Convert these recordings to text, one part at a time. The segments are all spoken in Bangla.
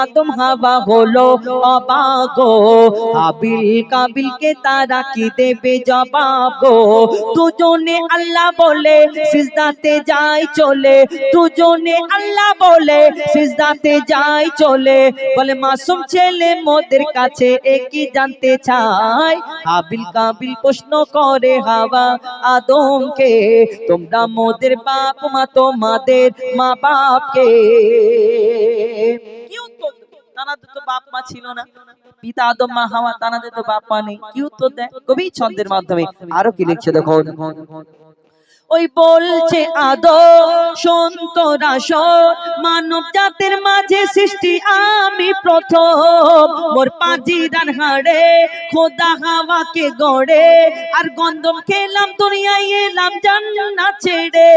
আদম হাওয়া হলো অবাগো হাবিল কাবিলকে তারা কি দেবে জবাব দুজনে আল্লাহ বলে, সিজদাতে যাই চলে। দুজনে আল্লাহ বলে, সিজদাতে যাই চলে। বলে, মাসুম ছেলে মোদের কাছে একই জানতে চাই হাবিল কাবিল প্রশ্ন করে হাওয়া আদমকে, তোমরা মোদের বাপ মা তোমাদের মা বাপকে কি? তানাদের তো বাপ মা ছিল না। পিতা আদম মা হাওয়া, তানাদের তো বাপ মা নেই। কি উত্তর দেয়? কবি ছন্দের মাধ্যমে। আরও কি লিখছে দেখুন। ওই বলছে আদো সন্তরা মানব জাতের মাঝে সৃষ্টি আমি প্রথম। মোর পাজিরার হাড়ে খোদা হাওয়াকে গড়ে। আর গন্ধম খেলাম, দুনিয়ায় এলাম জান্নাত ছেড়ে।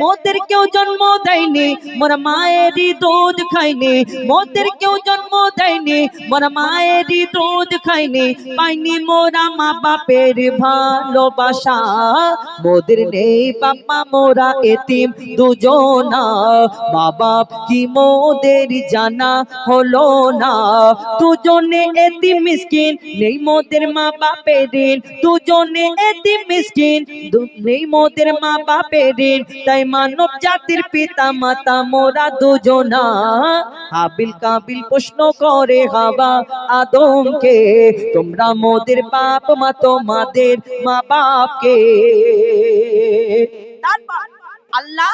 মোদের কেউ জন্ম দেয়নি, মোর মায়েরই দুধ খাইনি মোদের কেউ জন্ম দেয়নি, মোর মায়েরই দুধ খাইনি পাইনি মোরা মা বাপের ভালোবাসা, মোদের নেই বাবা মোরা এতিম দুজনা। মা বাপ কি মোদের জানা হলো না? দুজনে এতিম মিসকিন, নেই মোদের মা বাপের ঋণ। দুজনে এতিম মিসকিন নেই মোদের মা বাপের ঋণ। তাই মানব জাতির পিতা মাতা মোরা দুজনা। হাবিল কাবিল প্রশ্ন করে হাওয়া আদমকে, তোমরা মোদের বাপ মা তোমাদের মা বাপকে তারপর আল্লাহ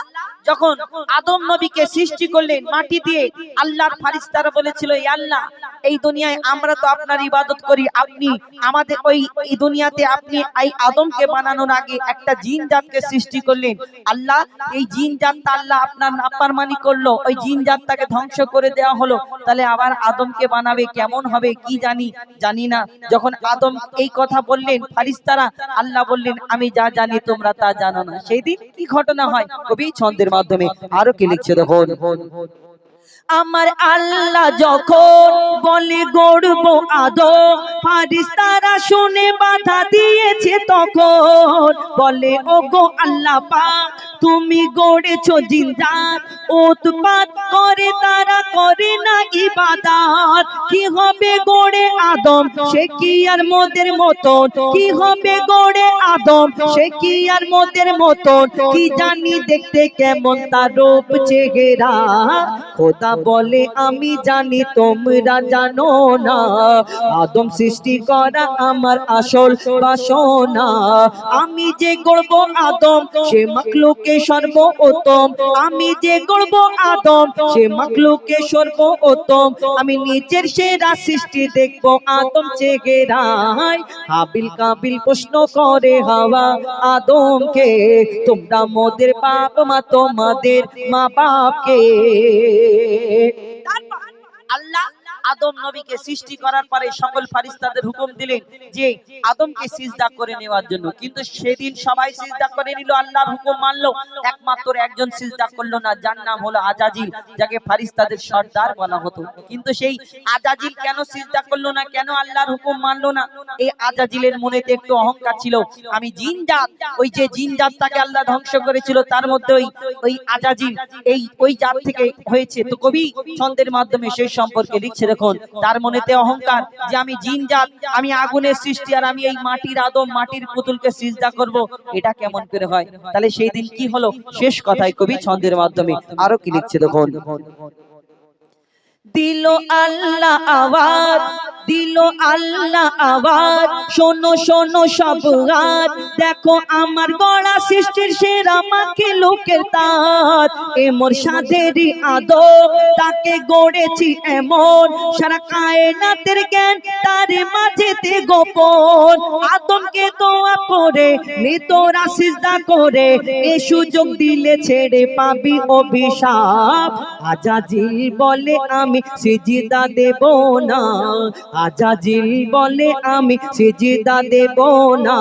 যখন আদম নবীকে সৃষ্টি করলেন মাটি দিয়ে, আল্লাহর ফারিস্তারা বলেছিল "এই আল্লাহ, এই দুনিয়ায় আমরা তো আপনার ইবাদত করি। আপনি আমাদের ওই দুনিয়াতে আপনি এই আদমকে বানানোর আগে একটা জিন জাতকে সৃষ্টি করলেন। আল্লাহ, এই জিন জাতটা আল্লাহ আপনার নাফরমানি করল। ওই জিন জাতটাকে ধ্বংস করে দেওয়া হলো। তাহলে আবার আদমকে বানাবে, কেমন হবে কি জানি জানি না। যখন আদম এই কথা বললেন ফারিস্তারা আল্লাহ বললেন, আমি যা জানি তোমরা তা জানো না। সেই দিন কি ঘটনা হয়? কবি ছন্দের মাধ্যমে আরও কি লিখছে দেখুন? আমার আল্লাহ যখন বলে গড়ব আদো ফারিস্তারা শুনে বাধা দিয়েছে তখন। বলে, ওগো আল্লাহ পাক তুমি গড়েছ জিন্দাত উৎপাত করে তারা করে না ইবাদত কি হবে গড়ে আদম? সে কি আর মোদের মতন? কি হবে গড়ে আদম? সে কি আর মোদের মতন? কি জানি দেখতে কেমন তার রূপ চেহারা। খোদা বলে, আমি জানি তোমরা জানো না। আদম সৃষ্টি করা আমার আসল বাসনা। আমি যে গড়ব আদম, সে মাকলুকে সর্ব উত্তম আমি যে গড়ব আদম, সে মাকলুকে সর্ব উত্তম আমি নিজের সেরা সৃষ্টি দেখব, আদম চেহারায় হাবিল কাবিল প্রশ্ন করে হাওয়া, আদমকে, তোমরা মোদের বাপ মা, তোমাদের মা বাপকে আদম নবীকে সৃষ্টি করার পরে সকল ফারিস্তাদের হুকুম দিলেন যে আদমকে সিজদা করে নেওয়ার জন্য। কিন্তু সেদিন সবাই সিজদা করে নিল, আল্লাহর হুকুম মানলো। একমাত্র একজন সিজদা করল না, যার নাম হলো আজাজিল, যাকে ফারিস্তাদের সর্দার বলা হতো। কিন্তু সেই আজাজিল কেন সিজদা করল না, কেন আল্লাহর হুকুম মানলো না? এই আজাজিলের মনেতে একটু অহংকার ছিল। আমি জিন জাত, ওই যে জিন জাতটাকে আল্লাহ ধ্বংস করেছিল, তার মধ্যে ওই ওই আজাজিল, এই, ওই জাত থেকে হয়েছে। তো কবি ছন্দের মাধ্যমে সেই সম্পর্কে লিখছে, দেখুন তার মনেতে অহংকার যে আমি জিনজাত আমি আগুনের সৃষ্টি আর আমি এই মাটির আদম, মাটির পুতুলকে সিজদা করব, এটা কেমন করে হয়? তাহলে সেই দিন কি হলো? শেষ কথায় কবি ছন্দের মাধ্যমে আরও কি লিখছে দেখুন। দিল আল্লাহ আওয়াজ, দিল আল্লাহ আওয়াজ। শোনো শোনো সব রাত, দেখো আমার গড়া সৃষ্টির সেরা মাকে লোকের তাত এ সাধেরই আদর, তাকে গড়েছি এমন। সারা কায়নাতের জ্ঞান তার মাঝেতে গোপন। আদমকে দোয়া করে, মৃতরা সিজদা করে, এ সুযোগ দিলে ছেড়ে পাবি অভিশাপ। আজাজিল বলে আমি সিজিদা দেব না। আজাজিল বলে আমি সিজিদা দেব না।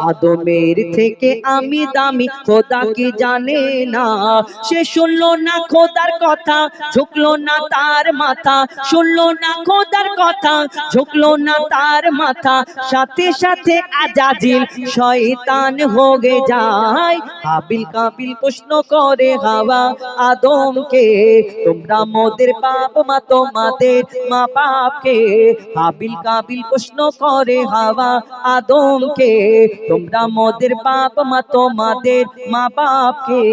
আদমের থেকে আমি দামি, খোদা কি জানে না। সে শুনলো না খোদার কথা, ঝুঁকলো না তার মাথা। শুনলো না খোদার কথা, ঝুঁকলো না তার মাথা। সাথে সাথে আজাজিল শয়তান হয়ে যায়। হাবিল কাবিল প্রশ্ন করে হাওয়া আদমকে, তোমরা মোদের বাপ মা তোমাদের মা বাপকে হাবিল কাবিল প্রশ্ন করে হাওয়া আদমকে। তোমরা মদের বাপ মা তোমাদের মা বাপকে।